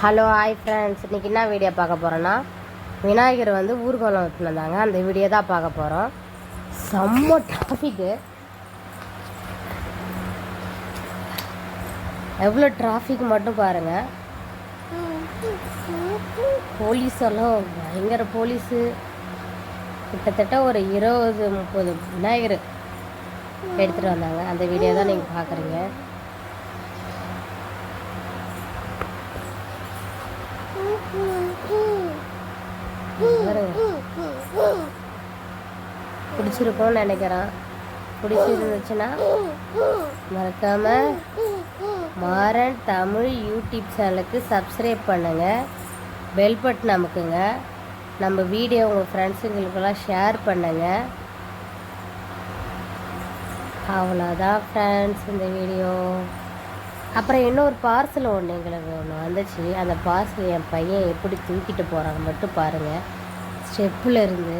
Hello hi friends இன்றைக்கி என்ன video பார்க்க போகிறோன்னா விநாயகர் வந்து ஊர்வலம் எடுத்துன்னு வந்தாங்க அந்த வீடியோ தான் பார்க்க போகிறோம் செம்ம டிராஃபிக்கு எவ்வளோ டிராஃபிக் மட்டும் பாருங்கள் போலீஸ் எல்லாம் பயங்கர போலீஸு கிட்டத்தட்ட ஒரு இருபது முப்பது விநாயகர் எடுத்துகிட்டு வந்தாங்க. அந்த வீடியோ தான் நீங்கள் பார்க்குறீங்க. பிடிச்சிருக்கும்னு நினைக்கிறேன். பிடிச்சிருந்துச்சுன்னா மறக்காம மாறன் தமிழ் யூடியூப் சேனலுக்கு சப்ஸ்கிரைப் பண்ணுங்கள் பெல் பட்டன் அமுக்குங்க. நம்ம வீடியோ உங்கள் ஃப்ரெண்ட்ஸுங்களுக்கெல்லாம் ஷேர் பண்ணுங்கள் அவ்வளோதான் ஃப்ரெண்ட்ஸ் இந்த வீடியோ அப்புறம் இன்னொரு பார்சல் ஒன்று எங்களுக்கு ஒன்று வந்துச்சு. அந்த பார்சல் என் பையன் எப்படி தூக்கிட்டு போகிறாங்க மட்டும் பாருங்கள் ஸ்டெப்பில் இருந்து.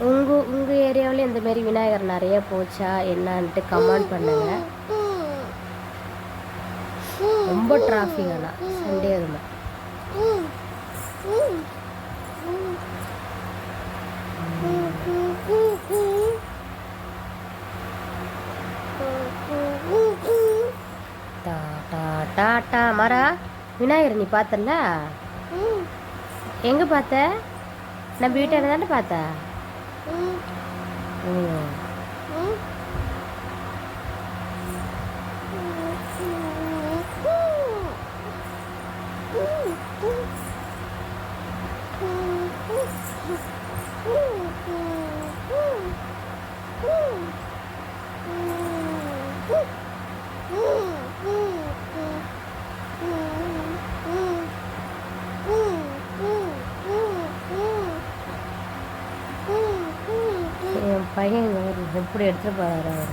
உங்கள் உங்கள் ஏரியாவில் இந்த மாதிரி விநாயகர் நிறைய போச்சா? என்னான்ட்டு கமெண்ட் பண்ணுங்க. ரொம்ப டிராஃபிக் ஆனால் சண்டே அதுமா டாட்டா மரா விநாயகர் நீ பார்த்தல எங்கே பார்த்த? நம்ம வீட்டாண்ட தானே பார்த்த. ம். பையன் எப்படி எடுத்துகிட்டு போகிறாரு அவர்